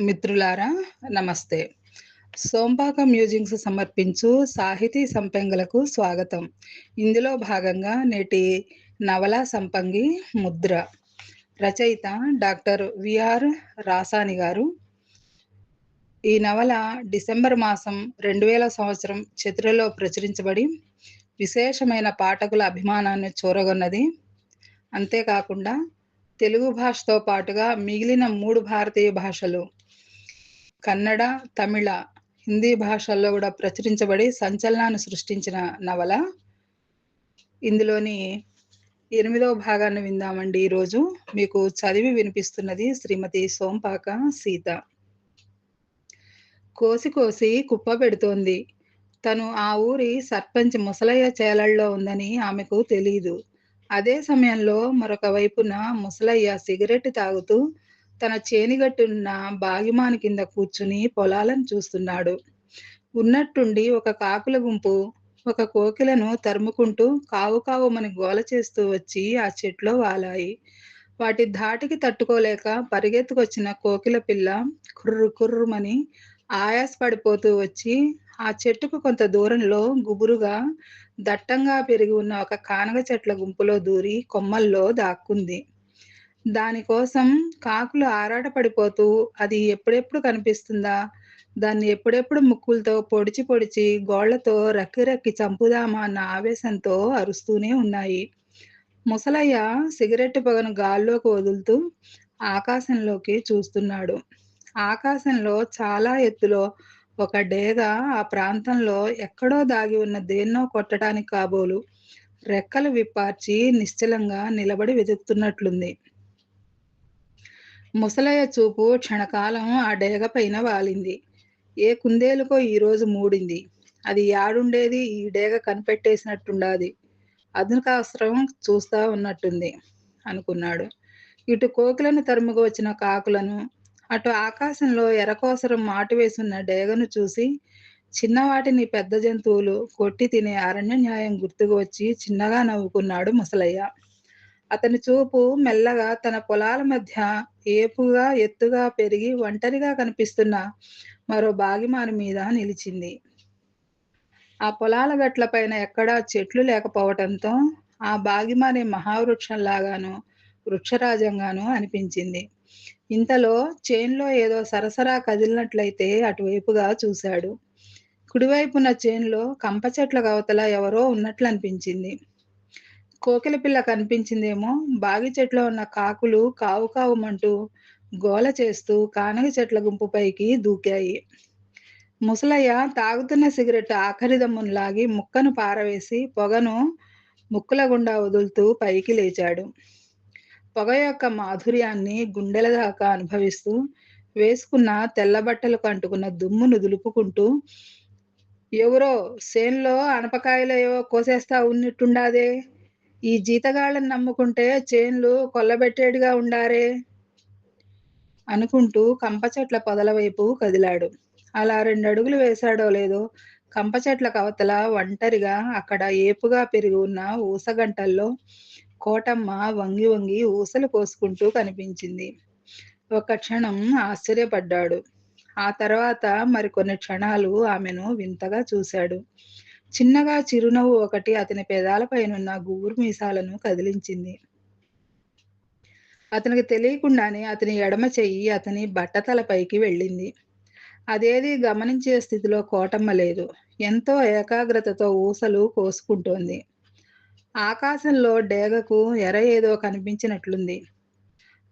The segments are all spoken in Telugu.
మిత్రులారా నమస్తే. సోంపాక మ్యూజింగ్స్ సమర్పించు సాహితీ సంపెంగలకు స్వాగతం. ఇందులో భాగంగా నేటి నవల సంపంగి ముద్ర. రచయిత డాక్టర్ విఆర్ రాసాని గారు. ఈ నవల డిసెంబర్ మాసం రెండు వేల సంవత్సరం చిత్రలో ప్రచురించబడి విశేషమైన పాఠకుల అభిమానాన్ని చూరగొన్నది. అంతేకాకుండా తెలుగు భాషతో పాటుగా మిగిలిన మూడు భారతీయ భాషలు కన్నడ తమిళ హిందీ భాషల్లో కూడా ప్రచురించబడి సంచలనాన్ని సృష్టించిన నవల. ఇందులోని ఎనిమిదవ భాగాన్ని విందామండి ఈరోజు. మీకు చదివి వినిపిస్తున్నది శ్రీమతి సోంపాక సీత. కోసి కోసి కుప్ప పెడుతోంది. తను ఆ ఊరి సర్పంచ్ ముసలయ్య చేలల్లో ఉందని ఆమెకు తెలియదు అదే సమయంలో మరొక వైపున ముసలయ్య సిగరెట్ తాగుతూ తన చేనిగట్టున్న బాగిమాని కింద కూర్చుని పొలాలను చూస్తున్నాడు. ఉన్నట్టుండి ఒక కాకుల గుంపు ఒక కోకిలను తరుముకుంటూ కావు కావుమని గోల చేస్తూ వచ్చి ఆ చెట్లో వాలాయి. వాటి ధాటికి తట్టుకోలేక పరిగెత్తుకొచ్చిన కోకిల పిల్ల కుర్రు కుర్రుమని ఆయాసపడిపోతూ వచ్చి ఆ చెట్టుకు కొంత దూరంలో గుబురుగా దట్టంగా పెరిగి ఉన్న ఒక కానగ చెట్ల గుంపులో దూరి కొమ్మల్లో దాక్కుంది. దానికోసం కాకులు ఆరాటపడిపోతూ అది ఎప్పుడెప్పుడు కనిపిస్తుందా? దాన్ని ఎప్పుడెప్పుడు ముక్కులతో పొడిచి పొడిచి గోళ్ళతో రక్కి రక్కి చంపుదామా అన్న ఆవేశంతో అరుస్తూనే ఉన్నాయి. ముసలయ్య సిగరెట్ పొగను గాల్లోకి వదులుతూ ఆకాశంలోకి చూస్తున్నాడు. ఆకాశంలో చాలా ఎత్తులో ఒక డేగ ఆ ప్రాంతంలో ఎక్కడో దాగి ఉన్న దేన్నో కొట్టడానికి కాబోలు. రెక్కలు విప్పార్చి నిశ్చలంగా నిలబడి వెతుకుతున్నట్లుంది. ముసలయ్య చూపు క్షణకాలం ఆ డేగ పైన వాలింది. ఏ కుందేలుకో ఈరోజు మూడింది. అది యాడుండేది ఈ డేగ కనిపెట్టేసినట్టుండాది. అదునకావసరం చూస్తా ఉన్నట్టుంది అనుకున్నాడు. ఇటు కోకిలను తరుముకు వచ్చిన కాకులను అటు ఆకాశంలో ఎరకోసరం మాటు వేసున్న డేగను చూసి చిన్నవాటిని పెద్ద జంతువులు కొట్టి తినే అరణ్య న్యాయం గుర్తుకు వచ్చి చిన్నగా నవ్వుకున్నాడు ముసలయ్య. అతని చూపు మెల్లగా తన పొలాల మధ్య ఏపుగా ఎత్తుగా పెరిగి ఒంటరిగా కనిపిస్తున్న మరో బాగిమాని మీద నిలిచింది. ఆ పొలాల గట్ల పైన ఎక్కడా చెట్లు లేకపోవటంతో ఆ బాగిమాని మహావృక్షంలాగాను వృక్షరాజంగాను అనిపించింది. ఇంతలో చేన్లో ఏదో సరసరా కదిలినట్లయితే అటువైపుగా చూశాడు. కుడివైపున చేన్లో కంప చెట్ల కవతల ఎవరో ఉన్నట్లు అనిపించింది కోకిల పిల్ల కనిపించిందేమో బాగి చెట్లో ఉన్న కాకులు కావు కావుమంటూ గోల చేస్తూ కానగ చెట్ల గుంపు పైకి దూకాయి. ముసలయ్య తాగుతున్న సిగరెట్ ఆఖరి దమ్మును లాగి ముక్కను పారవేసి పొగను ముక్కుల గుండా వదులుతూ పైకి లేచాడు. పొగ యొక్క మాధుర్యాన్ని గుండెల దాకా అనుభవిస్తూ వేసుకున్న తెల్ల బట్టలకు అంటుకున్న దుమ్మును దులుపుకుంటూ ఎవరో సేన్లో అనపకాయలు ఏవో కోసేస్తా ఉన్నట్టుండాదే. ఈ జీతగాళ్ళని నమ్ముకుంటే చేన్లు కొల్లబెట్టేడుగా ఉండారే అనుకుంటూ కంప చెట్ల పొదల వైపు కదిలాడు. అలా రెండు అడుగులు వేశాడో లేదో కంప చెట్ల కవతల ఒంటరిగా అక్కడ ఏపుగా పెరిగి ఉన్న ఊసగంటల్లో కోటమ్మ వంగి వంగి ఊసలు కోసుకుంటూ కనిపించింది. ఒక క్షణం ఆశ్చర్యపడ్డాడు. ఆ తర్వాత మరికొన్ని క్షణాలు ఆమెను వింతగా చూశాడు. చిన్నగా చిరునవ్వు ఒకటి అతని పెదాలపైనున్న గుబురు మీసాలను కదిలించింది. అతనికి తెలియకుండానే అతని ఎడమ చెయ్యి అతని బట్టతలపైకి వెళ్ళింది. అదేది గమనించే స్థితిలో కోటమ్మ లేదు. ఎంతో ఏకాగ్రతతో ఊసలు కోసుకుంటోంది. ఆకాశంలో డేగకు ఎర ఏదో కనిపించినట్లుంది.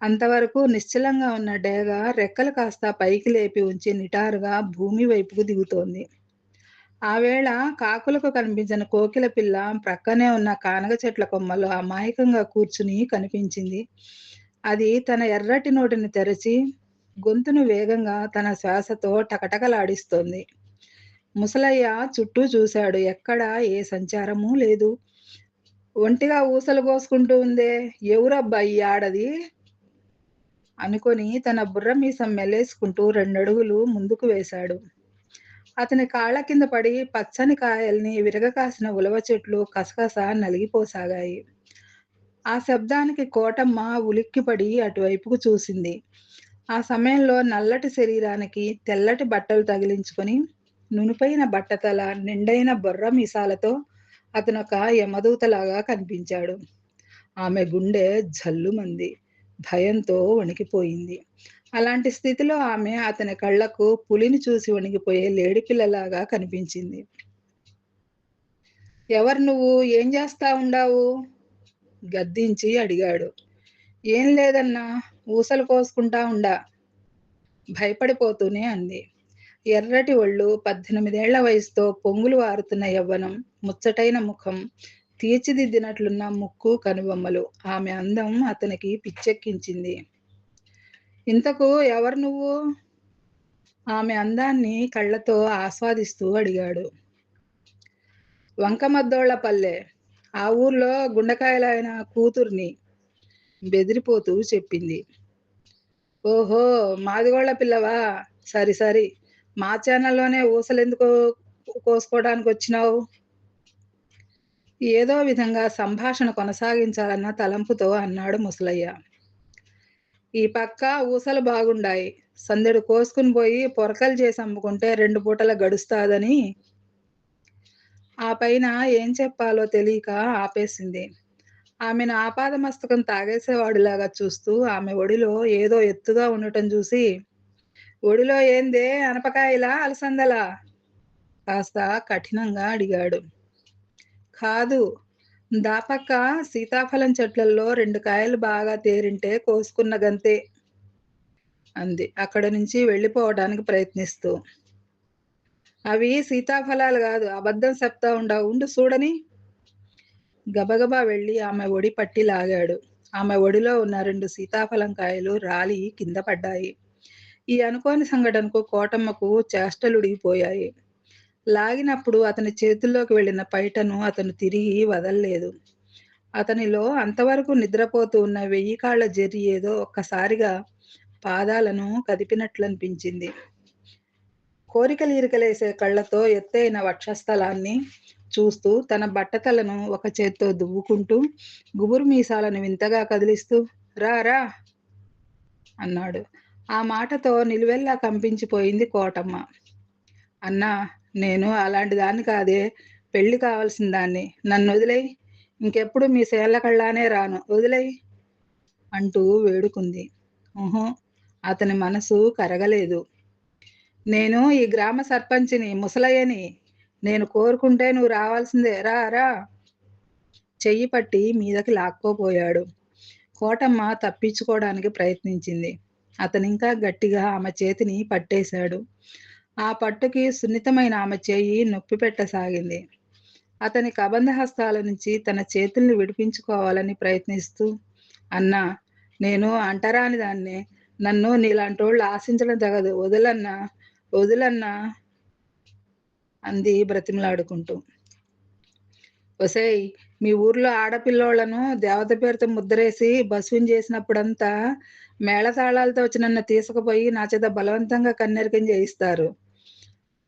అంతవరకు నిశ్చలంగా ఉన్న డేగ రెక్కలు కాస్త పైకి లేపి ఉంచి నిటారుగా భూమి వైపుకు దిగుతోంది. ఆ వేళ కాకులకు కనిపించిన కోకిల పిల్ల ప్రక్కనే ఉన్న కానగ చెట్ల కొమ్మలో అమాయకంగా కూర్చుని కనిపించింది. అది తన ఎర్రటి నోటిని తెరచి గొంతును వేగంగా తన శ్వాసతో టకటకలాడిస్తోంది. ముసలయ్య చుట్టూ చూశాడు ఎక్కడా ఏ సంచారము లేదు. ఒంటిగా ఊసలు కోసుకుంటూ ఉందే ఎవరబ్బా ఈ ఆడది? అనుకొని తన బుర్ర మీసం మెలేసుకుంటూ రెండడుగులు ముందుకు వేశాడు. అతని కాళ్ళ కింద పడి పచ్చని కాయల్ని విరగకాసిన ఉలవ చెట్లు కసకస నలిగిపోసాగాయి. ఆ శబ్దానికి కోటమ్మ ఉలిక్కిపడి అటువైపుకు చూసింది. ఆ సమయంలో నల్లటి శరీరానికి తెల్లటి బట్టలు తగిలించుకొని, నునుపైన బట్టతల, నిండైన బొర్ర మీసాలతో అతనొక యమదూతలాగా కనిపించాడు. ఆమె గుండె జల్లుమంది. భయంతో వణికిపోయింది. అలాంటి స్థితిలో ఆమె అతని కళ్ళకు పులిని చూసి వణికిపోయే లేడిపిల్లలాగా కనిపించింది. ఎవరు నువ్వు? ఏం చేస్తా ఉండావు? గద్దించి అడిగాడు. ఏం లేదన్నా ఊసలు కోసుకుంటా ఉండా. భయపడిపోతూనే అంది. ఎర్రటి ఒళ్ళు, పద్దెనిమిదేళ్ళ వయసుతో పొంగులు వారుతున్న యవ్వనం, ముచ్చటైన ముఖం, తీర్చిదిద్దినట్లున్న ముక్కు, కనుబొమ్మలు. ఆమె అందం అతనికి పిచ్చెక్కించింది. ఇంతకు ఎవరు నువ్వు? ఆమె అందాన్ని కళ్ళతో ఆస్వాదిస్తూ అడిగాడు. వంకమద్దోళ్ళపల్లె. ఆ ఊర్లో గుండకాయలైన కూతుర్ని బెదిరిపోతూ చెప్పింది. ఓహో! మాదిగోళ్ళ పిల్లవా? సరి సరి. మా ఛానల్లోనే కోసుకోవటానికి వచ్చినావు ఏదో విధంగా సంభాషణ కొనసాగించాలన్న తలంపుతో అన్నాడు ముసలయ్య. ఈ పక్క ఊసలు బాగుండాయి. సందెడు కోసుకుని పోయి పొరకలు చేసి అమ్ముకుంటే రెండు పూటల గడుస్తాదని. ఆ పైన ఏం చెప్పాలో తెలియక ఆపేసింది. ఆమెను ఆపాదమస్తకం తాగేసేవాడిలాగా చూస్తూ ఆమె ఒడిలో ఏదో ఎత్తుగా ఉండటం చూసి, ఒడిలో ఏందే అనపకాయలా? అలసందలా? కాస్త కఠినంగా అడిగాడు. కాదు. దాపక్క సీతాఫలం చెట్లలో రెండు కాయలు బాగా తేరింటే కోసుకున్న గంతే అంది అక్కడ నుంచి వెళ్ళిపోవడానికి ప్రయత్నిస్తూ. అవి సీతాఫలాలు కాదు అబద్ధం చెప్తా ఉండవు ఉండు చూడని. గబగబా వెళ్ళి ఆమె ఒడి పట్టి లాగాడు. ఆమె ఒడిలో ఉన్న రెండు సీతాఫలం కాయలు రాలి కింద పడ్డాయి. ఈ అనుకోని సంఘటనకు కోటమ్మకు చేష్టలుడిగిపోయాయి. లాగినప్పుడు అతని చేతుల్లోకి వెళ్ళిన పైటను అతను తిరిగి వదల్లేదు. అతనిలో అంతవరకు నిద్రపోతూ ఉన్న వెయ్యి కాళ్ళ జెర్రి ఏదో ఒక్కసారిగా పాదాలను కదిపినట్లనిపించింది. కోరికలీరికలేసే కళ్ళతో ఎత్తైన వక్షస్థలాన్ని చూస్తూ తన బట్టతలను ఒక చేత్తో దువ్వుకుంటూ గుబురు మీసాలను వింతగా కదిలిస్తూ రా రా అన్నాడు. ఆ మాటతో నిలువెల్లా కంపించిపోయింది కోటమ్మ. అన్నా నేను అలాంటి దాన్ని కాదే. పెళ్ళి కావాల్సిన దాన్ని. నన్నొదిలేయ్. ఇంకెప్పుడు మీ సేళ్ళ కళ్ళానే రాను. వదిలేయి అంటూ వేడుకుంది. ఊహో అతని మనసు కరగలేదు. నేను ఈ గ్రామ సర్పంచిని, ముసలయ్యని. నేను కోరుకుంటే నువ్వు రావాల్సిందే. రా రా చెయ్యి పట్టి మీదకి లాక్కోపోయాడు. కోటమ్మ తప్పించుకోవడానికి ప్రయత్నించింది. అతనింకా గట్టిగా ఆమె చేతిని పట్టేశాడు. ఆ పట్టుకి సున్నితమైన ఆమె చేయి నొప్పి పెట్టసాగింది. అతని కబంధ హస్తాల నుంచి తన చేతుల్ని విడిపించుకోవాలని ప్రయత్నిస్తూ అన్నా నేను అంటరాని దాన్నే. నన్ను నీలాంటోళ్ళు ఆశించడం తగదు. వదులన్నా వదులన్నా అంది బ్రతిమలాడుకుంటూ. ఒసేయ్ మీ ఊర్లో ఆడపిల్లోళ్ళను దేవత పేరుతో ముద్రేసి బస్విని చేసినప్పుడంతా మేళతాళాలతో వచ్చి నన్ను తీసుకుపోయి నా చేత బలవంతంగా కన్నెరికం చేయిస్తారు.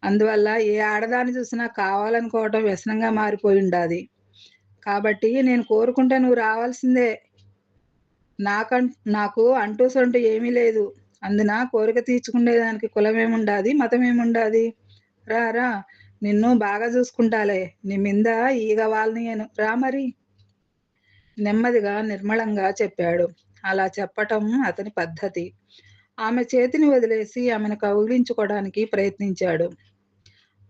అందువల్ల ఏ ఆడదాన్ని చూసినా కావాలనుకోవటం వ్యసనంగా మారిపోయుండాది. కాబట్టి నేను కోరుకుంటే నువ్వు రావాల్సిందే. నాకం నాకు అంటూ సొంటూ ఏమీ లేదు. అందున కోరిక తీర్చుకునేదానికి కులమేముండాది? మతమేముండాది? రా రా నిన్ను బాగా చూసుకుంటాలే. నీ మింద ఈగ వాళ్ళని రా మరి నెమ్మదిగా నిర్మలంగా చెప్పాడు. అలా చెప్పటం అతని పద్ధతి. ఆమె చేతిని వదిలేసి ఆమెను కౌగిలించుకోవడానికి ప్రయత్నించాడు.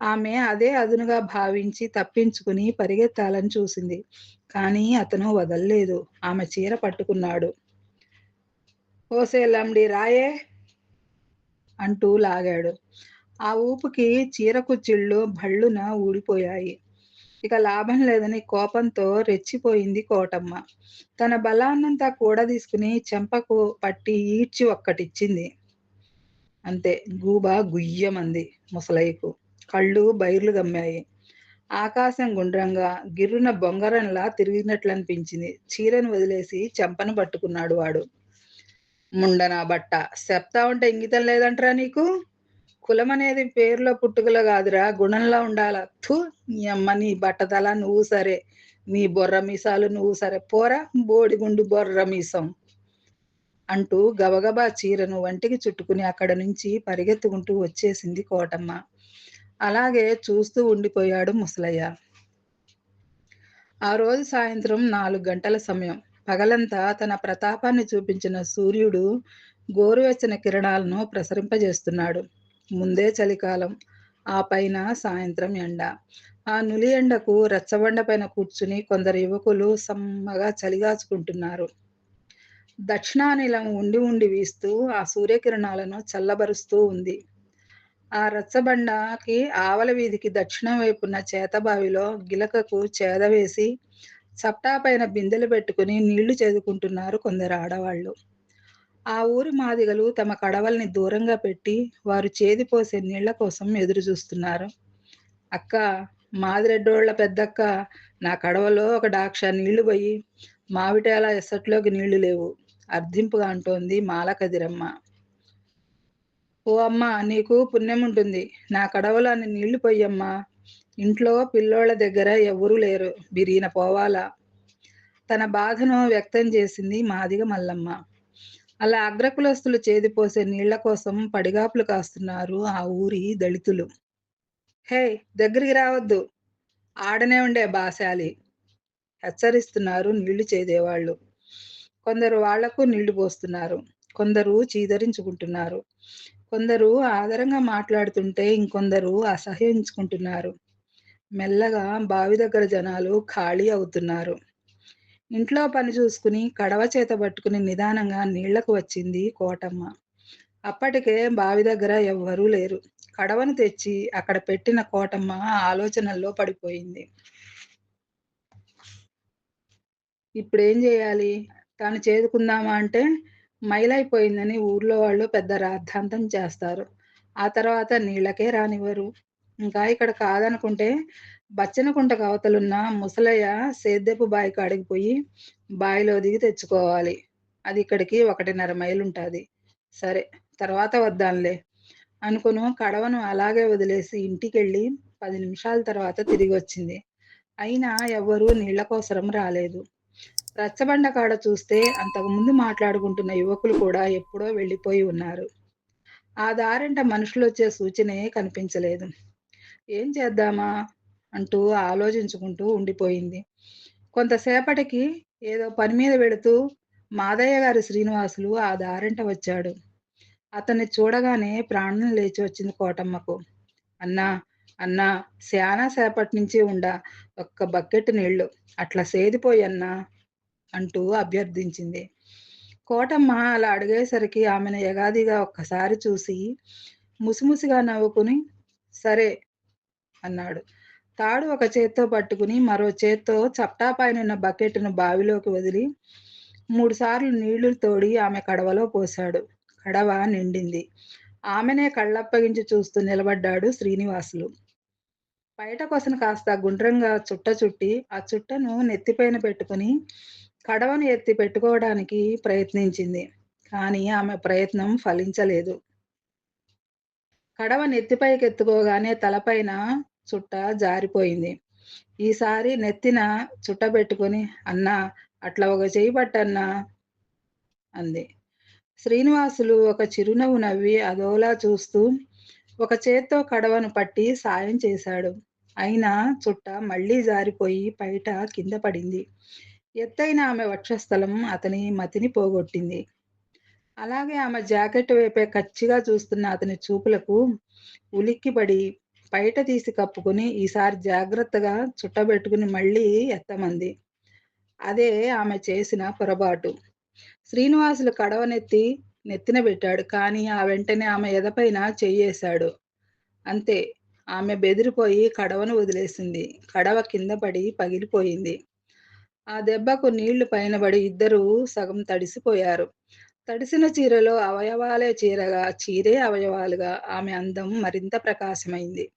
ఆమె అదే అదునుగా భావించి తప్పించుకుని పరిగెత్తాలని చూసింది. కానీ అతను వదల్లేదు. ఆమె చీర పట్టుకున్నాడు. ఓసే లంబడి రాయే అంటూ లాగాడు. ఆ ఊపుకి చీర కుచ్చిళ్ళు భళ్ళున ఊడిపోయాయి. ఇక లాభం లేదని కోపంతో రెచ్చిపోయింది కోటమ్మ. తన బలాన్నంతా కూడా తీసుకుని చెంపకు పట్టి ఈడ్చి ఒక్కటిచ్చింది. అంతే గూబ గుయ్యమంది ముసలయ్యకు. కళ్ళు బైర్లు గమ్మాయి. ఆకాశం గుండ్రంగా, గిర్రున బొంగరంలా తిరిగినట్లు అనిపించింది చీరను వదిలేసి చెంపను పట్టుకున్నాడు వాడు. ముండనా బట్ట. చెప్తా ఉంటే ఇంగితం లేదంటరా నీకు? కులం అనేది పేరులో పుట్టుకలో కాదురా గుణంలో ఉండాల. థూ నీయమ్మ నీ బట్టతల నువ్వు సరే. నీ బొర్ర మీసాలు నువ్వు సరే పోరా బోడిగుండు బొర్ర మీసం అంటూ గబగబా చీరను వంటికి చుట్టుకుని అక్కడ నుంచి పరిగెత్తుకుంటూ వచ్చేసింది కోటమ్మ అలాగే చూస్తూ ఉండిపోయాడు ముసలయ్య ఆ రోజు సాయంత్రం నాలుగు గంటల సమయం పగలంతా తన ప్రతాపాన్ని చూపించిన సూర్యుడు గోరువెచ్చని కిరణాలను ప్రసరింపజేస్తున్నాడు ముందే చలికాలం ఆ పైన సాయంత్రం ఎండ. ఆ నులి ఎండకు రచ్చబండ పైన కూర్చుని కొందరు యువకులు సమ్మగా చలిగాచుకుంటున్నారు దక్షిణానిలం ఉండి ఉండి వీస్తూ ఆ సూర్యకిరణాలను చల్లబరుస్తూ ఉంది. ఆ రచ్చబండకి ఆవల వీధికి దక్షిణం వైపున్న చేతబావిలో గిలకకు చేదవేసి చప్టా పైన బిందెలు పెట్టుకుని నీళ్ళు చేదుకుంటున్నారు కొందరు ఆడవాళ్ళు ఆ ఊరి మాదిగలు తమ కడవల్ని దూరంగా పెట్టి వారు చేదిపోసే నీళ్ళ కోసం ఎదురు చూస్తున్నారు. అక్క మాదిరెడ్డోళ్ళ పెద్దక్క నా కడవలో ఒక డాక్ష నీళ్ళు పోయి మావిటేల ఎసట్లోకి నీళ్ళు లేవు. అర్ధింపుగా అంటోంది మాలకదిరమ్మ ఓ అమ్మ నీకు పుణ్యం ఉంటుంది. నా కడవలో అని నీళ్ళు పోయమ్మా ఇంట్లో పిల్లోళ్ళ దగ్గర ఎవరూ లేరు. బిరీన పోవాలా? తన బాధను వ్యక్తం చేసింది మాదిగ మల్లమ్మ. అలా అగ్రకులస్తులు చేదిపోసే నీళ్ళ కోసం పడిగాపులు కాస్తున్నారు ఆ ఊరి దళితులు. హే దగ్గరికి రావద్దు. ఆడనే ఉండే బాశాలి. హెచ్చరిస్తున్నారు నీళ్ళు చేదేవాళ్ళు. కొందరు వాళ్ళకు నీళ్ళు పోస్తున్నారు. కొందరు చీదరించుకుంటున్నారు. కొందరు ఆదరంగా మాట్లాడుతుంటే ఇంకొందరు అసహ్యించుకుంటున్నారు. మెల్లగా బావి దగ్గర జనాలు ఖాళీ అవుతున్నారు. ఇంట్లో పని చూసుకుని కడవ చేత పట్టుకుని నిదానంగా నీళ్ళకు వచ్చింది కోటమ్మ. అప్పటికే బావి దగ్గర ఎవ్వరూ లేరు. కడవను తెచ్చి అక్కడ పెట్టిన కోటమ్మ ఆలోచనల్లో పడిపోయింది. ఇప్పుడేం చేయాలి? తాను చేదుకుందామా అంటే మైలైపోయిందని ఊర్లో వాళ్ళు పెద్ద రాద్ధాంతం చేస్తారు. ఆ తర్వాత నీళ్ళకే రానివ్వరు. ఇంకా ఇక్కడ కాదనుకుంటే బచ్చనకుంట కవతలున్న ముసలయ్య సేద్దెపు బావి కాడికి పోయి బావిలో దిగి తెచ్చుకోవాలి. అది ఇక్కడికి ఒకటిన్నర మైలు ఉంటుంది సరే తర్వాత వద్దాంలే. అనుకును కడవను అలాగే వదిలేసి ఇంటికెళ్ళి పది నిమిషాల తర్వాత తిరిగి వచ్చింది అయినా ఎవ్వరూ నీళ్ళ కోసరం రాలేదు. రచ్చబండ కాడ చూస్తే అంతకుముందు మాట్లాడుకుంటున్న యువకులు కూడా ఎప్పుడో వెళ్ళిపోయి ఉన్నారు. ఆ దారంట మనుషులు వచ్చే సూచనే కనిపించలేదు. ఏం చేద్దామా? అంటూ ఆలోచించుకుంటూ ఉండిపోయింది. కొంతసేపటికి ఏదో పని మీద వెళుతూ మాదయ్య గారి శ్రీనివాసులు ఆ దారంట వచ్చాడు. అతన్ని చూడగానే ప్రాణం లేచి వచ్చింది కోటమ్మకు. అన్నా అన్నా శానా సేపటి నుంచి ఉండ ఒక్క బకెట్ నీళ్ళు అట్లా సేదిపోయన్నా అంటూ అభ్యర్థించింది. కోటమ్మ అలా అడిగేసరికి ఆమెను యగాదిగా ఒక్కసారి చూసి ముసిముసిగా నవ్వుకుని సరే అన్నాడు. తాడు ఒక చేత్తో పట్టుకుని మరో చేత్తో చప్టా పైన బకెట్ను బావిలోకి వదిలి మూడుసార్లు నీళ్ళు తోడి ఆమె కడవలో పోశాడు. కడవ నిండింది. ఆమెనే కళ్ళప్పగించి చూస్తూ నిలబడ్డాడు శ్రీనివాసులు. బయట కొసన కాస్త గుండ్రంగా చుట్ట చుట్టి ఆ చుట్టను నెత్తిపైన పెట్టుకుని కడవను ఎత్తి పెట్టుకోవడానికి ప్రయత్నించింది. కానీ ఆమె ప్రయత్నం ఫలించలేదు. కడవ నెత్తిపైకి ఎత్తుకోగానే తలపైన చుట్ట జారిపోయింది. ఈసారి నెత్తిన చుట్ట పెట్టుకుని అన్నా అట్లా ఒక చేయి పట్టన్నా అంది. శ్రీనివాసులు ఒక చిరునవ్వు నవ్వి అదోలా చూస్తూ ఒక చేత్తో కడవను పట్టి సాయం చేశాడు. అయినా చుట్ట మళ్ళీ జారిపోయి బయట కింద పడింది. ఎత్తైన ఆమె వక్షస్థలం అతని మతిని పోగొట్టింది. అలాగే ఆమె జాకెట్ వైపే కచ్చిగా చూస్తున్న అతని చూపులకు ఉలిక్కిపడి బయట తీసి కప్పుకుని ఈసారి జాగ్రత్తగా చుట్టబెట్టుకుని మళ్ళీ ఎత్తమంది. అదే ఆమె చేసిన పొరపాటు. శ్రీనివాసులు కడవనెత్తి నెత్తిన పెట్టాడు. కానీ ఆ వెంటనే ఆమె ఎదపైన చెయ్యేశాడు అంతే. ఆమె బెదిరిపోయి కడవను వదిలేసింది. కడవ కింద పడి పగిలిపోయింది. ఆ దెబ్బకు నీళ్ళు పైనబడి ఇద్దరూ సగం తడిసిపోయారు. తడిసిన చీరలో అవయవాలే చీరగా చీరే అవయవాలుగా ఆమె అందం మరింత ప్రకాశమైంది.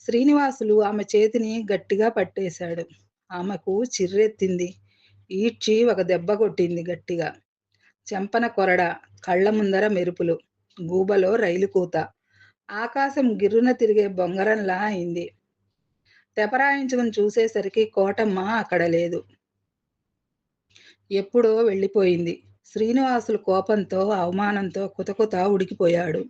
శ్రీనివాసులు ఆమె చేతిని గట్టిగా పట్టేశాడు. ఆమెకు చిర్రెత్తింది. ఈడ్చి ఒక దెబ్బ కొట్టింది గట్టిగా. చెంపన కొరడ కళ్ళ ముందర మెరుపులు గూబలో రైలు కూత ఆకాశం గిర్రున తిరిగే బొంగరంలా అయింది. తెపరాయించుకుని చూసేసరికి కోటమ్మ అక్కడ లేదు. ఎప్పుడో వెళ్ళిపోయింది. శ్రీనివాసులు కోపంతో, అవమానంతో కుతకుత ఉడికిపోయాడు.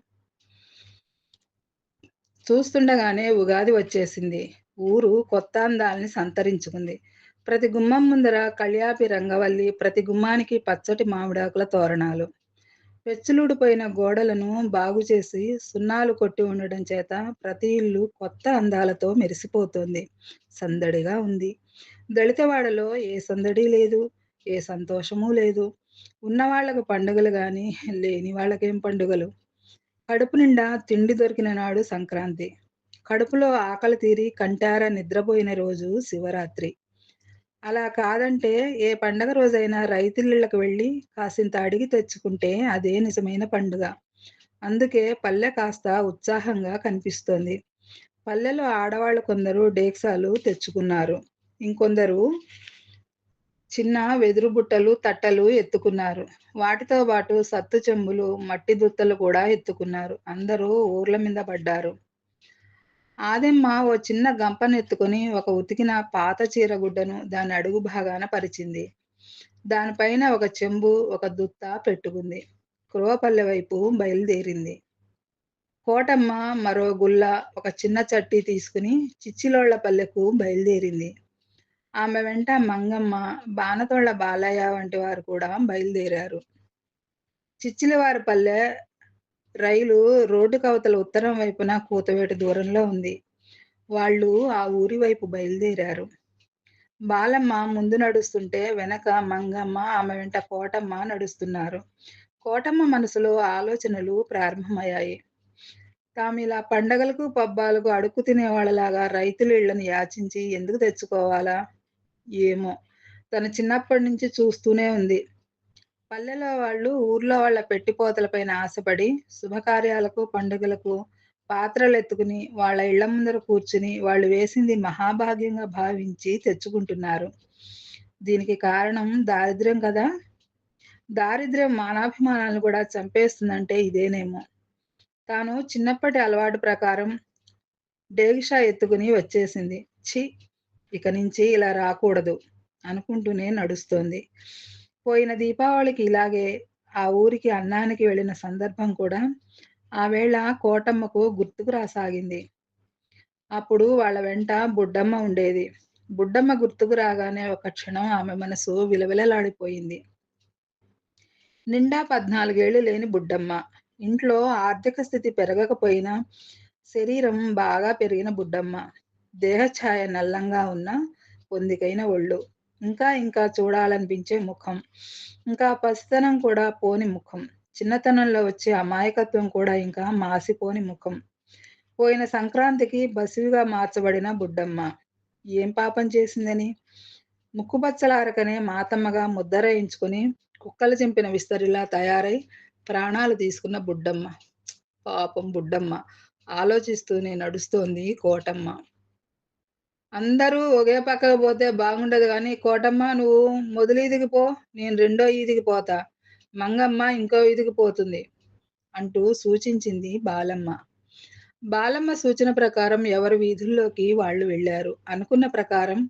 చూస్తుండగానే ఉగాది వచ్చేసింది. ఊరు కొత్త అందాల్ని సంతరించుకుంది. ప్రతి గుమ్మం ముందర కళ్యాపి రంగవల్లి, ప్రతి గుమ్మానికి పచ్చటి మామిడాకుల తోరణాలు. పెచ్చులుడిపోయిన గోడలను బాగు చేసి సున్నాలు కొట్టి ఉండడం చేత ప్రతి ఇల్లు కొత్త అందాలతో మెరిసిపోతుంది సందడిగా ఉంది. దళితవాడలో ఏ సందడి లేదు. ఏ సంతోషమూ లేదు. ఉన్నవాళ్ళకు పండుగలు కానీ లేని వాళ్ళకేం పండుగలు. కడుపు నిండా తిండి దొరికిన నాడు సంక్రాంతి. కడుపులో ఆకలి తీరి కంటార నిద్రపోయిన రోజు శివరాత్రి. అలా కాదంటే ఏ పండగ రోజైనా రైతులకు వెళ్ళి కాసింత అడిగి తెచ్చుకుంటే అదే నిజమైన పండుగ. అందుకే పల్లె కాస్త ఉత్సాహంగా కనిపిస్తోంది. పల్లెలో ఆడవాళ్ళు కొందరు డేక్సాలు తెచ్చుకున్నారు. ఇంకొందరు చిన్న వెదురు బుట్టలు, తట్టలు ఎత్తుకున్నారు. వాటితో పాటు సత్తు చెంబులు, మట్టి దుత్తలు కూడా ఎత్తుకున్నారు. అందరూ ఊర్ల మీద పడ్డారు. ఆదెమ్మ ఓ చిన్న గంపనెత్తుకుని ఒక ఉతికిన పాత చీర గుడ్డను దాని అడుగు భాగాన పరిచింది. దానిపైన ఒక చెంబు, ఒక దుత్త పెట్టుకుంది. కురవపల్లె వైపు బయలుదేరింది. కోటమ్మ మరో గుల్ల, ఒక చిన్న చట్టి తీసుకుని చిచ్చిలోళ్ళపల్లెకు బయలుదేరింది. ఆమె వెంట మంగమ్మ, బానతోళ్ళ బాలయ్య వంటి వారు కూడా బయలుదేరారు. చిచ్చిలివారిపల్లె రైలు రోడ్డు కవతల ఉత్తరం వైపున కూతవేటు దూరంలో ఉంది. వాళ్ళు ఆ ఊరి వైపు బయలుదేరారు. బాలమ్మ ముందు నడుస్తుంటే వెనక మంగమ్మ, ఆమె వెంట కోటమ్మ నడుస్తున్నారు. కోటమ్మ మనసులో ఆలోచనలు ప్రారంభమయ్యాయి. తాము ఇలా పండగలకు, పబ్బాలకు అడుక్కు తినేవాళ్ళలాగా రైతుల ఇళ్ళను యాచించి ఎందుకు తెచ్చుకోవాలా? ఏమో! తను చిన్నప్పటినుంచి చూస్తూనే ఉంది. పల్లెలో వాళ్ళు ఊర్లో వాళ్ళ పెట్టిపోతలపైన ఆశపడి శుభకార్యాలకు, పండుగలకు పాత్రలు ఎత్తుకుని వాళ్ళ ఇళ్ళ ముందర కూర్చుని వాళ్ళు వేసింది మహాభాగ్యంగా భావించి తెచ్చుకుంటున్నారు. దీనికి కారణం దారిద్ర్యం కదా! దారిద్ర్యం మానాభిమానాలను కూడా చంపేస్తుందంటే ఇదేనేమో! తాను చిన్నప్పటి అలవాటు ప్రకారం డేగిషా ఎత్తుకుని వచ్చేసింది. ఇక నుంచి ఇలా రాకూడదు అనుకుంటూనే నడుస్తోంది. పోయిన దీపావళికి ఇలాగే ఆ ఊరికి అన్నానికి వెళ్ళిన సందర్భం కూడా ఆవేళ కోటమ్మకు గుర్తుకు రాసాగింది. అప్పుడు వాళ్ళ వెంట బుడ్డమ్మ ఉండేది. బుడ్డమ్మ గుర్తుకు రాగానే ఒక క్షణం ఆమె మనసు విలవిలలాడిపోయింది. నిండా పద్నాలుగేళ్ళు లేని బుడ్డమ్మ. ఇంట్లో ఆర్థిక స్థితి పెరగకపోయినా శరీరం బాగా పెరిగిన బుడ్డమ్మ. దేహఛాయ నల్లంగా ఉన్న పొందికైన ఒళ్ళు. ఇంకా ఇంకా చూడాలనిపించే ముఖం. ఇంకా పసితనం కూడా పోని ముఖం. చిన్నతనంలో వచ్చే అమాయకత్వం కూడా ఇంకా మాసిపోని ముఖం. పోయిన సంక్రాంతికి బసివిగా మార్చబడిన బుడ్డమ్మ. ఏం పాపం చేసిందని? ముక్కుపచ్చలారకనే మాతమ్మగా ముద్దరేయించుకుని కుక్కలు చింపిన విస్తరిలా తయారై ప్రాణాలు తీసుకున్న బుడ్డమ్మ. పాపం బుడ్డమ్మ ఆలోచిస్తూనే నడుస్తోంది కోటమ్మ. అందరూ ఒకే పక్కకు పోతే బాగుండదు కానీ కోటమ్మ నువ్వు మొదలీదికి పో, నేను రెండో ఈదికి పోతా. మంగమ్మ ఇంకో ఈదికి పోతుంది అంటూ సూచించింది బాలమ్మ. బాలమ్మ సూచన ప్రకారం ఎవరి వీధుల్లోకి వాళ్ళు వెళ్ళారు. అనుకున్న ప్రకారం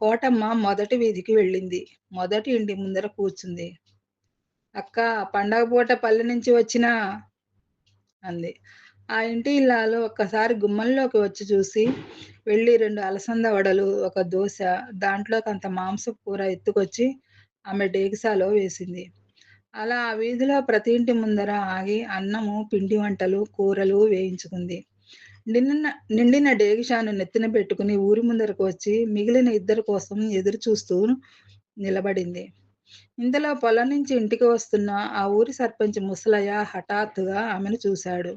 కోటమ్మ మొదటి వీధికి వెళ్ళింది. మొదటి ఇంటి ముందర కూర్చుంది. అక్కా! పండగ పూట పల్లె నుంచి వచ్చినా అంది. ఆ ఇంటి ఇల్లాలు ఒక్కసారి గుమ్మంలోకి వచ్చి చూసి వెళ్ళి రెండు అలసంద వడలు, ఒక దోశ, దాంట్లో కొంత మాంసపు కూర ఎత్తుకొచ్చి ఆమె డేగిసాలో వేసింది. అలా ఆ వీధిలో ప్రతి ఇంటి ముందర ఆగి అన్నము, పిండి వంటలు, కూరలు వేయించుకుంది. నిండిన నిండిన డేగిషాను నెత్తిన పెట్టుకుని ఊరి ముందరకు వచ్చి మిగిలిన ఇద్దరి కోసం ఎదురు చూస్తూ నిలబడింది. ఇంతలో పొలం నుంచి ఇంటికి వస్తున్న ఆ ఊరి సర్పంచ్ ముసలయ్య హఠాత్తుగా ఆమెను చూశాడు.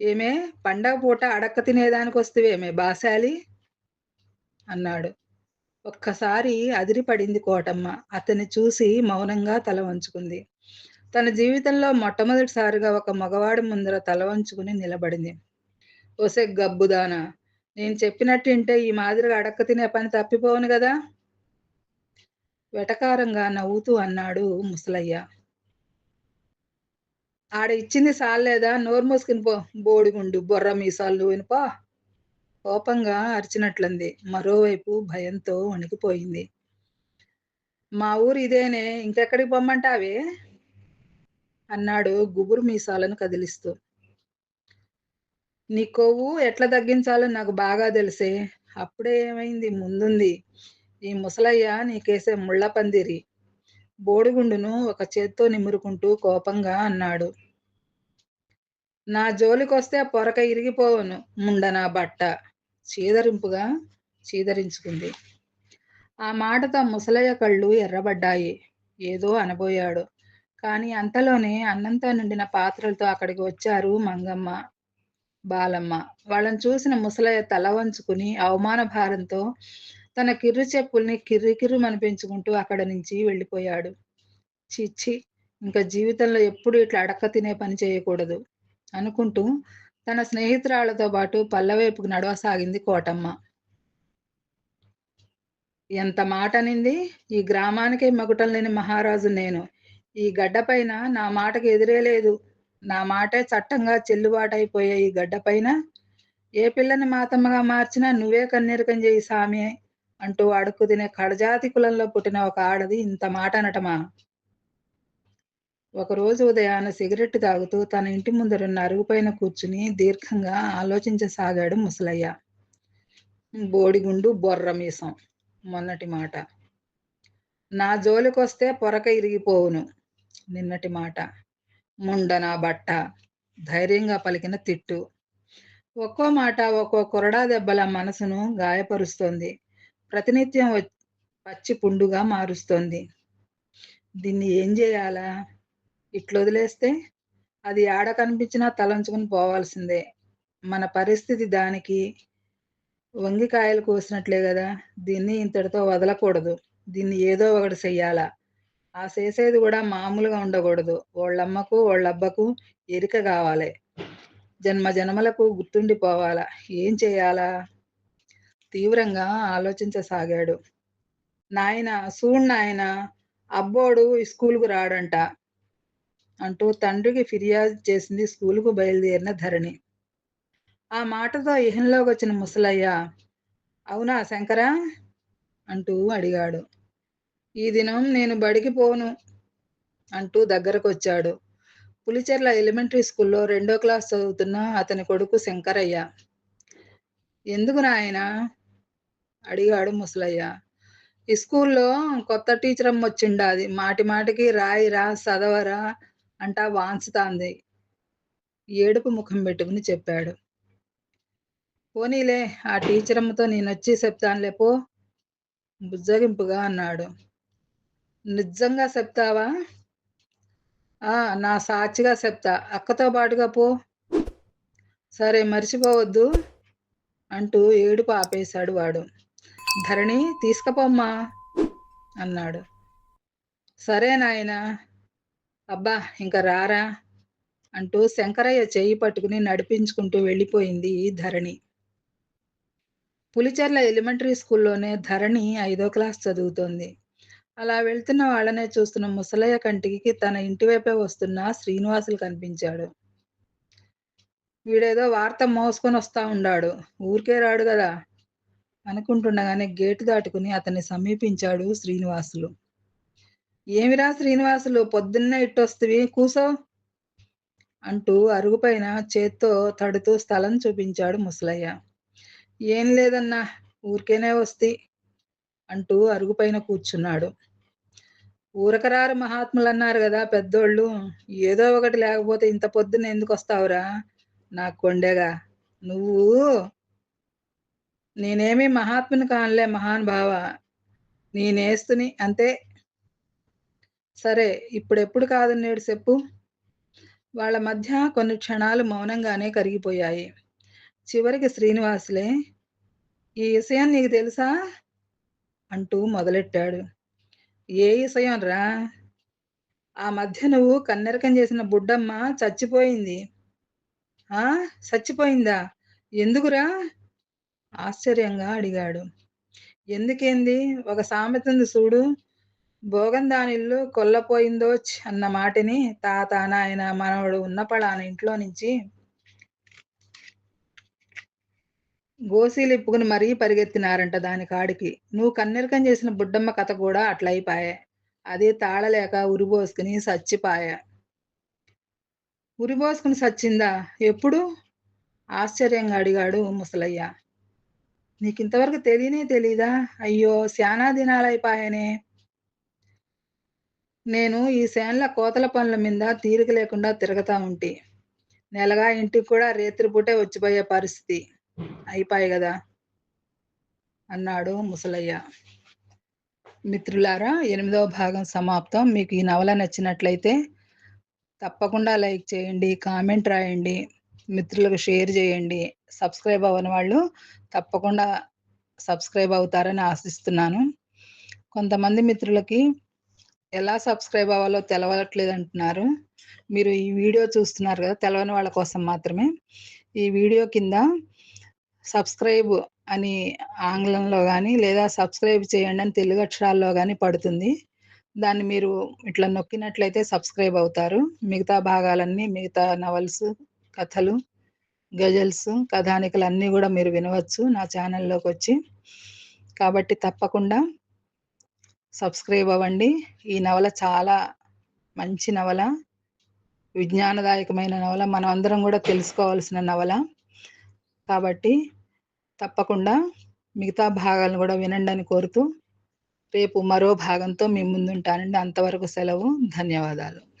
ఏమే పండగ పూట అడక్క తినేదానికి వస్తేవేమే బాసాలి అన్నాడు. ఒక్కసారి అదిరిపడింది కోటమ్మ. అతన్ని చూసి మౌనంగా తల వంచుకుంది. తన జీవితంలో మొట్టమొదటిసారిగా ఒక మగవాడి ముందర తల వంచుకుని నిలబడింది. ఓసే గబ్బుదానా! నేను చెప్పినట్టింటే ఈ మాదిరిగా అడక్క తినే పని తప్పిపోవును కదా వెటకారంగా నవ్వుతూ అన్నాడు ముసలయ్య. ఆడ ఇచ్చింది సాలేదా నోరు మూసుకుని పో. బోడిగుండు బొర్ర మీసాలు వినిపో కోపంగా అరిచినట్లుంది. మరోవైపు భయంతో వణికిపోయింది. మా ఊరు ఇదేనే ఇంకెక్కడికి పొమ్మంటావే? అన్నాడు గుబురు మీసాలను కదిలిస్తూ. నీ కొవ్వు ఎట్లా తగ్గించాలో నాకు బాగా తెలిసే అప్పుడే ఏమైంది ముందుంది. ఈ ముసలయ్య నీకేసే ముళ్ళ పందిరి. బోడిగుండును ఒక చేత్తో నిమురుకుంటూ కోపంగా అన్నాడు. నా జోలికొస్తే పొరక ఇరిగిపోవును ముండ నా బట్ట. చీదరింపుగా చీదరించుకుంది. ఆ మాటతో ముసలయ్య కళ్ళు ఎర్రబడ్డాయి. ఏదో అనబోయాడు. కానీ అంతలోనే అన్నంతో నిండిన పాత్రలతో అక్కడికి వచ్చారు మంగమ్మ, బాలమ్మ. వాళ్ళని చూసిన ముసలయ్య తల వంచుకుని అవమాన భారంతో తన కిర్రు చెప్పుల్ని కిర్రుకిర్రుమనిపించుకుంటూ అక్కడి నుంచి వెళ్ళిపోయాడు. ఛీ! ఛీ! జీవితంలో ఎప్పుడు ఇట్లా అడక్క తినే పని చేయకూడదు అనుకుంటూ తన స్నేహితురాళ్ళతో పాటు పల్లవైపుకు నడవసాగింది కోటమ్మ. ఎంత మాట అనింది ఈ గ్రామానికే మగుటం లేని మహారాజు నేను. ఈ గడ్డపైన నా మాటకు ఎదురే లేదు. నా మాటే చట్టంగా చెల్లుబాటయిపోయే ఈ గడ్డపైన ఏ పిల్లని మాతమ్మగా మార్చినా నువ్వే కన్నీరకం చేయి సామి అంటూ అడుక్కు తినే కడజాతి కులంలో పుట్టిన ఒక ఆడది ఇంత మాట అనటమా? ఒకరోజు ఉదయాన సిగరెట్టు తాగుతూ తన ఇంటి ముందరున్న అరుగుపైన కూర్చుని దీర్ఘంగా ఆలోచించసాగాడు ముసలయ్య. బోడిగుండు బొర్ర మీసం. మొన్నటి మాట. నా జోలికొస్తే పొరక ఇరిగిపోవును. నిన్నటి మాట. ముండ నా బట్ట. ధైర్యంగా పలికిన తిట్టు. ఒక్కో మాట ఒక్కో కొరడా దెబ్బల మనసును గాయపరుస్తోంది. ప్రతినిత్యం పచ్చి పుండుగా మారుస్తోంది. దీన్ని ఏం చేయాలా ఇట్లా వదిలేస్తే అది ఆడ కనిపించినా తలంచుకుని పోవాల్సిందే. మన పరిస్థితి దానికి వంగికాయలు కోసినట్లే కదా దీన్ని ఇంతటితో వదలకూడదు. దీన్ని ఏదో ఒకటి సెయ్యాల. ఆ సేసేది కూడా మామూలుగా ఉండకూడదు. వాళ్ళమ్మకు వాళ్ళబ్బకు ఎరిక కావాలి జన్మ జన్మలకు గుర్తుండిపోవాల. ఏం చేయాలా తీవ్రంగా ఆలోచించసాగాడు. నాయనా సూడు నాయన అబ్బోడు స్కూల్కు రాడంట అంటూ తండ్రికి ఫిర్యాదు చేసింది స్కూలుకు బయలుదేరిన ధరణి. ఆ మాటతో ఇహంలోకొచ్చిన ముసలయ్య అవునా శంకర అంటూ అడిగాడు. ఈ దినం నేను బడికి పోను అంటూ దగ్గరకు వచ్చాడు పులిచెర్ల ఎలిమెంటరీ స్కూల్లో రెండో క్లాస్ చదువుతున్న అతని కొడుకు శంకరయ్య. ఎందుకు నాయనా? అడిగాడు ముసలయ్య. ఈ స్కూల్లో కొత్త టీచర్ అమ్మ టీచరమ్మొచ్చిండాది. మాటి మాటికి రాయిరా, చదవరా అంటా వాంచుతాంది. ఏడుపు ముఖం పెట్టుకుని చెప్పాడు. పోనీలే ఆ టీచర్ అమ్మతో నేనొచ్చి చెప్తానులే పో బుజ్జగింపుగా అన్నాడు. నిజంగా చెప్తావా? ఆ నా సాక్షిగా చెప్తా. అక్కతో పాటుగా పో. సరే మర్చిపోవద్దు అంటూ ఏడుపు ఆపేశాడు వాడు. ధరణి తీసుకపోమ్మా అన్నాడు. సరే నాయనా. అబ్బా ఇంక రారా అంటూ శంకరయ్య చేయి పట్టుకుని నడిపించుకుంటూ వెళ్ళిపోయింది ధరణి. పులిచెర్ల ఎలిమెంటరీ స్కూల్లోనే ధరణి ఐదో క్లాస్ చదువుతోంది. అలా వెళ్తున్న వాళ్ళనే చూస్తున్న ముసలయ్య కంటికి తన ఇంటివైపే వస్తున్న శ్రీనివాసులు కనిపించాడు. వీడేదో వార్త మోసుకొని వస్తా ఉండాడు. ఊరికే రాడు కదా అనుకుంటుండగానే గేటు దాటుకుని అతన్ని సమీపించాడు శ్రీనివాసులు. ఏమిరా శ్రీనివాసులు పొద్దున్నే ఇట్టొస్తివి కూసో అంటూ అరుగుపైన చేత్తో తడుతూ స్థలం చూపించాడు ముసలయ్య. ఏం లేదన్నా ఊరికేనే వస్తి అంటూ అరుగుపైన కూర్చున్నాడు. ఊరకరారు మహాత్ములు అన్నారు కదా పెద్దోళ్ళు. ఏదో ఒకటి లేకపోతే ఇంత పొద్దున్న ఎందుకొస్తావురా నా కొండేగా నువ్వు నేనేమి మహాత్ముని కానులే మహాన్ నీ నేస్తుని అంతే. సరే ఇప్పుడెప్పుడు కాదనేడు చెప్పు. వాళ్ళ మధ్య కొన్ని క్షణాలు మౌనంగానే కరిగిపోయాయి. చివరికి శ్రీనివాసులే ఈ విషయం నీకు తెలుసా? అంటూ మొదలెట్టాడు. ఏ విషయం రా? ఆ మధ్య నువ్వు కన్నెరకం చేసిన బుడ్డమ్మ చచ్చిపోయింది. ఆ చచ్చిపోయిందా? ఎందుకురా? ఆశ్చర్యంగా అడిగాడు. ఎందుకేంది? ఒక సామెతంది సూడు. భోగందానిల్లు కొల్లపోయిందోచ్ అన్న మాటిని తాత, నాయన, మనవడు ఉన్నపళాన ఇంట్లో నుంచి గోసీలిప్పుకుని మరీ పరిగెత్తినారంట దాని కాడికి. నువ్వు కన్నెరకం చేసిన బుడ్డమ్మ కథ కూడా అట్లయిపాయే అది తాళలేక ఉరిబోసుకుని సచ్చిపాయె. ఉరిబోసుకుని సచ్చిందా? ఎప్పుడు? ఆశ్చర్యంగా అడిగాడు ముసలయ్య. నీకింతవరకు తెలియనే తెలీదా? అయ్యో! శానా దినాలైపాయనే నేను ఈ శాన్ల కోతల పనుల మీద తీరిక లేకుండా తిరగతా ఉంటి. నెలగా ఇంటికి కూడా రేత్రిపూటే వచ్చిపోయే పరిస్థితి అయిపోయి కదా అన్నాడు ముసలయ్య. మిత్రులారా ఎనిమిదవ భాగం సమాప్తం. మీకు ఈ నవల నచ్చినట్లయితే తప్పకుండా లైక్ చేయండి, కామెంట్ రాయండి, మిత్రులకు షేర్ చేయండి. సబ్స్క్రైబ్ అవ్వని వాళ్ళు తప్పకుండా సబ్స్క్రైబ్ అవుతారని ఆశిస్తున్నాను. కొంతమంది మిత్రులకి ఎలా సబ్స్క్రైబ్ అవ్వాలో తెలవట్లేదు అంటున్నారు మీరు ఈ వీడియో చూస్తున్నారు కదా! తెలవని వాళ్ళ కోసం మాత్రమే. ఈ వీడియో కింద సబ్స్క్రైబ్ అని ఆంగ్లంలో కానీ లేదా సబ్స్క్రైబ్ చేయండి అని తెలుగు అక్షరాల్లో కానీ పడుతుంది. దాన్ని మీరు ఇట్లా నొక్కినట్లయితే సబ్స్క్రైబ్ అవుతారు. మిగతా భాగాలన్నీ మిగతా నవల్స్, కథలు, గజల్స్, కథానికలు అన్నీ కూడా మీరు వినవచ్చు నా ఛానల్లోకి వచ్చి కాబట్టి తప్పకుండా సబ్స్క్రైబ్ అవ్వండి. ఈ నవల చాలా మంచి నవల. విజ్ఞానదాయకమైన నవల. మనం అందరం కూడా తెలుసుకోవాల్సిన నవల. కాబట్టి తప్పకుండా మిగతా భాగాలను గూడా వినండని కోరుతూ రేపు మరో భాగంతో మీ ముందుంటానండి. అంతవరకు సెలవు. ధన్యవాదాలు.